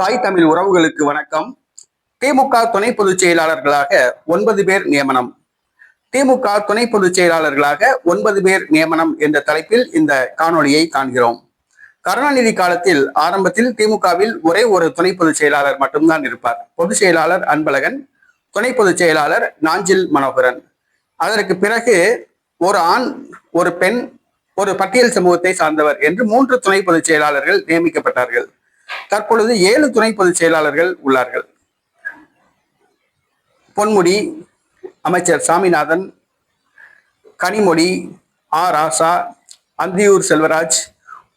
தாய் தமிழ் உறவுகளுக்கு வணக்கம். திமுக துணை பொதுச் செயலாளர்களாக ஒன்பது பேர் நியமனம். திமுக துணை பொதுச் செயலாளர்களாக ஒன்பது பேர் நியமனம் என்ற தலைப்பில் இந்த காணொலியை காண்கிறோம். கருணாநிதி காலத்தில் ஆரம்பத்தில் திமுகவில் ஒரே ஒரு துணை பொதுச் செயலாளர் மட்டும்தான் இருப்பார். பொதுச் செயலாளர் அன்பழகன் துணை பொதுச் செயலாளர் நாஞ்சில் மனோகரன். அதற்கு பிறகு ஒரு ஆண் ஒரு பெண் ஒரு பட்டியல் சமூகத்தை சார்ந்தவர் என்று மூன்று துணை பொதுச் செயலாளர்கள் நியமிக்கப்பட்டார்கள். தற்பொழுது ஏழு துணை பொதுச் செயலாளர்கள் உள்ளார்கள். பொன்முடி அமைச்சர் சாமிநாதன் கனிமொழி ஆ ராசா அந்தியூர் செல்வராஜ்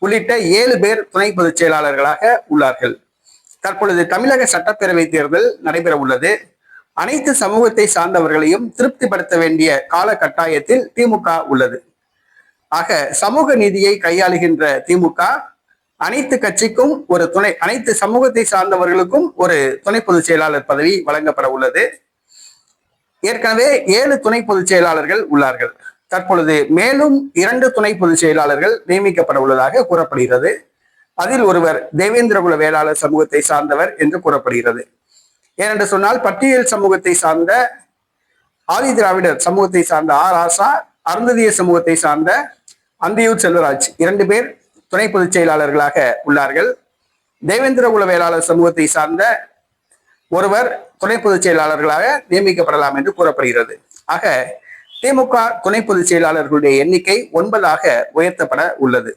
உள்ளிட்ட ஏழு பேர் துணை பொதுச் செயலாளர்களாக உள்ளார்கள். தற்பொழுது தமிழக சட்டப்பேரவை தேர்தல் நடைபெற உள்ளது. அனைத்து சமூகத்தை சார்ந்தவர்களையும் திருப்திப்படுத்த வேண்டிய கால கட்டாயத்தில் திமுக உள்ளது. ஆக சமூக நீதியை கையாளுகின்ற திமுக அனைத்து கட்சிக்கும் ஒரு துணை அனைத்து சமூகத்தை சார்ந்தவர்களுக்கும் ஒரு துணை பொதுச் செயலாளர் பதவி வழங்கப்பட உள்ளது. ஏற்கனவே ஏழு துணை பொதுச் செயலாளர்கள் உள்ளார்கள். தற்பொழுது மேலும் இரண்டு துணை பொதுச் செயலாளர்கள் நியமிக்கப்பட உள்ளதாக கூறப்படுகிறது. அதில் ஒருவர் தேவேந்திரகுல வேளாளர் சமூகத்தை சார்ந்தவர் என்று கூறப்படுகிறது. ஏனென்று சொன்னால் பட்டியல் சமூகத்தை சார்ந்த ஆதி திராவிடர் சமூகத்தை சார்ந்த ஆர் ஆசா அருந்ததிய சமூகத்தை சார்ந்த அந்தியூர் செல்வராஜ் இரண்டு பேர் துணை பொதுச் செயலாளர்களாக உள்ளார்கள். தேவேந்திர குல வேளாளர் சமூகத்தை சார்ந்த ஒருவர் துணை பொதுச் செயலாளர்களாக நியமிக்கப்படலாம் என்று கூறப்படுகிறது. ஆக திமுக துணை பொதுச் செயலாளர்களுடைய எண்ணிக்கை ஒன்பதாக உயர்த்தப்பட உள்ளது.